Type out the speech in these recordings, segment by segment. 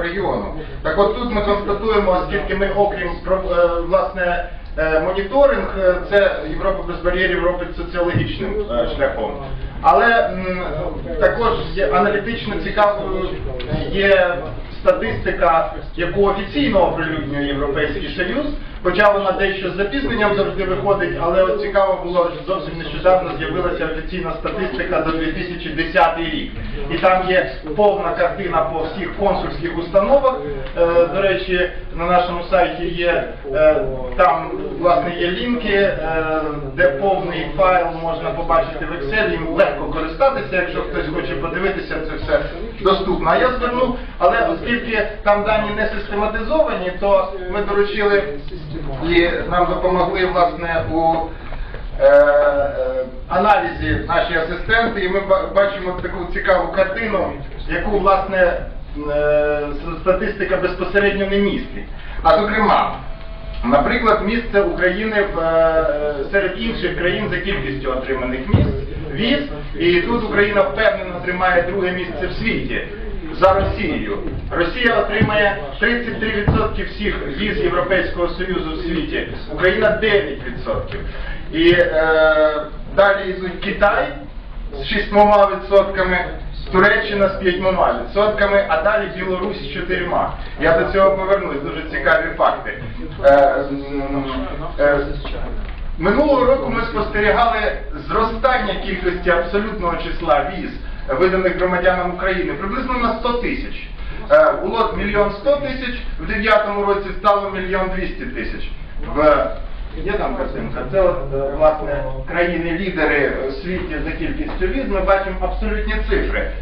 регіону. Так от тут ми констатуємо, оскільки ми окрім е, власне е, моніторинг, е, це Європа без бар'єрів робить соціологічним шляхом. Але також аналітично цікаво є статистика, яку офіційно оприлюднює Європейський Союз, хоча вона дещо з запізненням завжди виходить, але от цікаво було, що зовсім нещодавно з'явилася офіційна статистика за 2010 рік. І там є повна картина по всіх консульських установах. Е, До речі, на нашому сайті є е, там власне є лінки, е, де повний файл можна побачити в Excel, їм легко користатися, якщо хтось хоче подивитися, це все доступно. А я звернув, але оскільки там дані не систематизовані, то ми доручили і нам допомогли власне у е, е, аналізі наші асистенти, і ми бачимо таку цікаву картину, яку власне е, статистика безпосередньо не містить. А зокрема, наприклад, місце України в, е, серед інших країн за кількістю отриманих місць віз, і тут Україна впевнено тримає друге місце в світі. За Росією. Росія отримає 33% всіх віз Європейського Союзу в світі, Україна 9%. І е, далі йдуть Китай з 6%, Туреччина з 5%, а далі Білорусь з 4%. Я до цього повернусь, дуже цікаві факти. Е, м, е, Минулого року ми спостерігали зростання кількості абсолютного числа віз, виданих громадянам України, приблизно на 100 тисяч. Е, Було мільйон 100 тисяч, в 2009 році стало мільйон 200 тисяч. В Є там картинка. Це е, власне країни-лідери світі за кількістю віз. Ми бачимо абсолютні цифри.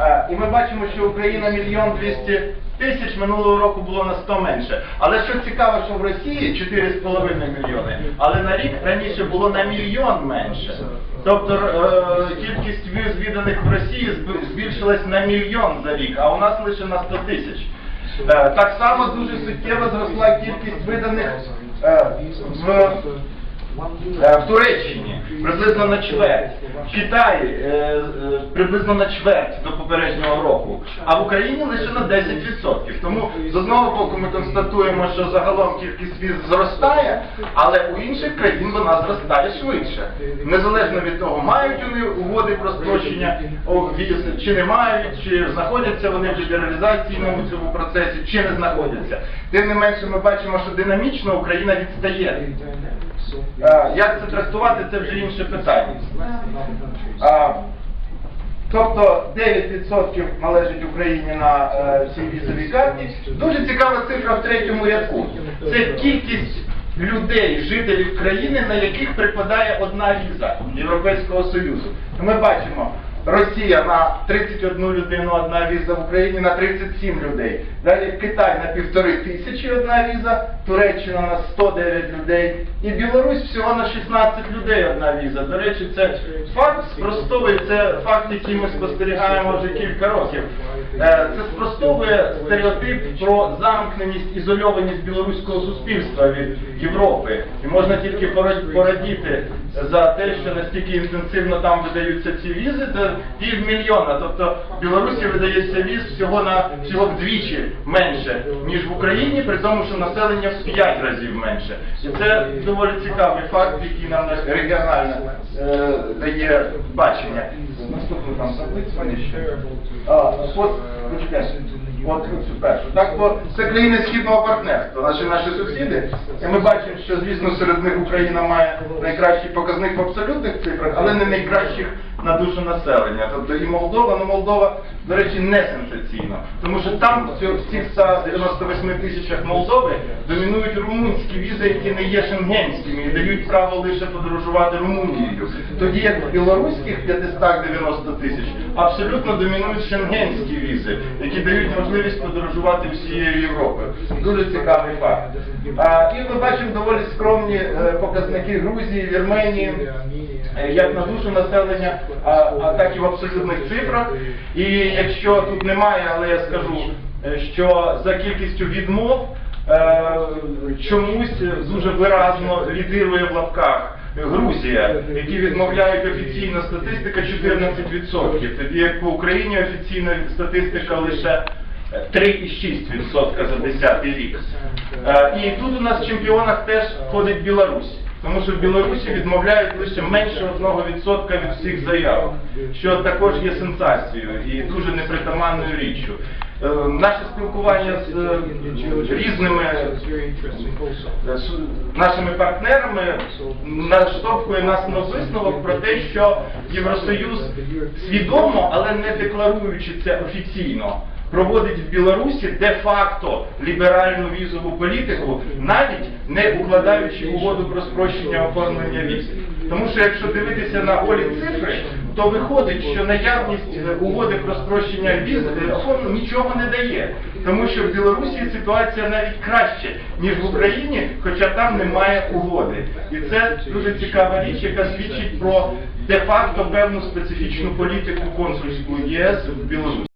Е, І ми бачимо, що Україна мільйон 200 тисяч минулого року було на 100 менше. Але що цікаво, що в Росії 4,5 мільйони, але на рік раніше було на мільйон менше. Тобто е, кількість віз відданих в Росії зб- збільшилась на мільйон за рік, а у нас лише на 100 тисяч. Е, Так само дуже суттєво зросла кількість виданих в в Туреччині приблизно на чверть, в Китаї е, е, приблизно на чверть до попереднього року, а в Україні лише на 10%. Тому з одного боку ми констатуємо, що загалом кількість віз зростає, але у інших країн вона зростає швидше. Незалежно від того, мають вони угоди про спрощення віз, чи не мають, чи знаходяться вони в лібералізаційному цьому процесі, чи не знаходяться. Тим не менше, ми бачимо, що динамічно Україна відстає. Е, Як це трактувати, це вже інше питання. А, Тобто 9% належить Україні на е, цій візовій карті. Дуже цікава цифра в третьому рядку. Це кількість людей, жителів країни, на яких припадає одна віза Європейського Союзу. Ми бачимо. Росія на 31 людину одна віза в Україні на 37 людей. Далі Китай на півтори тисячі одна віза, Туреччина на 109 людей і Білорусь всього на 16 людей одна віза. До речі, це факт спростовує, це факт, який ми спостерігаємо вже кілька років. Е, Це спростовує стереотип про замкненість, ізольованість білоруського суспільства від Європи. І можна тільки пора- порадіти за те, що настільки інтенсивно там видаються ці візи, це півмільйона. Тобто в Білорусі видається віз всього на всього вдвічі менше, ніж в Україні, при тому, що населення в 5 разів менше. І це доволі цікавий факт, який нам регіонально е, дає бачення. Наступну там таблицю от, цю першу. Так, бо це країни східного партнерства, наші наші сусіди. І ми бачимо, що звісно серед них Україна має найкращий показник в абсолютних цифрах, але не найкращих на душу населення. Тобто і Молдова, ну Молдова, до речі, не сенсаційно. Тому що там в цих 198 тисячах Молдови домінують румунські візи, які не є шенгенськими і дають право лише подорожувати Румунією. Тоді як в білоруських 590 тисяч абсолютно домінують шенгенські візи, дають можливість подорожувати всією Європою. Дуже цікавий факт. А, і ми бачимо доволі скромні е, показники Грузії, Вірменії, е, як на душу населення, а, а так і в абсолютних цифрах. І якщо тут немає, але я скажу, е, що за кількістю відмов чомусь дуже виразно лідирує в лапках. Грузія, які відмовляють офіційна статистика 14%, тоді як по Україні офіційна статистика лише е, 3,6% за 10 рік. Е, І тут у нас в чемпіонах теж входить Білорусь. Тому що в Білорусі відмовляють лише менше 1% від всіх заявок, що також є сенсацією і дуже непритаманною річчю. Е, Наше спілкування з е, різними е, нашими партнерами наштовхує нас на висновок про те, що Євросоюз свідомо, але не декларуючи це офіційно, проводить в Білорусі де-факто ліберальну візову політику, навіть не укладаючи угоду про спрощення оформлення віз. Тому що якщо дивитися на голі цифри, то виходить, що наявність угоди про спрощення віз е, нічого не дає. Тому що в Білорусі ситуація навіть краще, ніж в Україні, хоча там немає угоди. І це дуже цікава річ, яка свідчить про де-факто певну специфічну політику консульську ЄС в Білорусі.